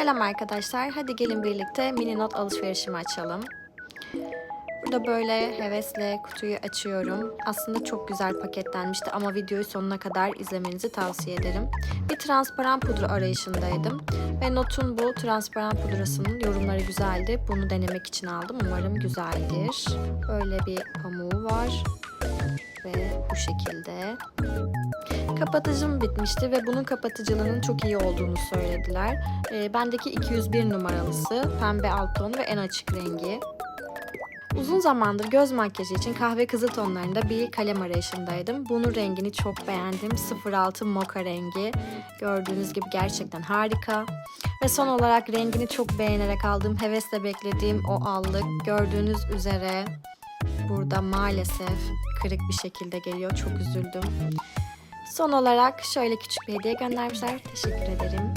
Selam arkadaşlar. Hadi gelin birlikte mini not alışverişimi açalım. Burada böyle hevesle kutuyu açıyorum. Aslında çok güzel paketlenmişti ama videoyu sonuna kadar izlemenizi tavsiye ederim. Bir transparan pudra arayışındaydım. Ve Not'un bu transparan pudrasının yorumları güzeldi. Bunu denemek için aldım. Umarım güzeldir. Böyle bir pamuğu var. Ve bu şekilde. Kapatıcım bitmişti ve bunun kapatıcılığının çok iyi olduğunu söylediler. Ee, bendeki 201 numaralısı, pembe alt ton ve en açık rengi. Uzun zamandır göz makyajı için kahve kızıl tonlarında bir kalem arayışındaydım. Bunun rengini çok beğendim. 06 moka rengi. Gördüğünüz gibi gerçekten harika. Ve son olarak rengini çok beğenerek aldım. Hevesle beklediğim o allık. Gördüğünüz üzere burada maalesef kırık bir şekilde geliyor. Çok üzüldüm. Son olarak şöyle küçük bir hediye göndermişler. Teşekkür ederim.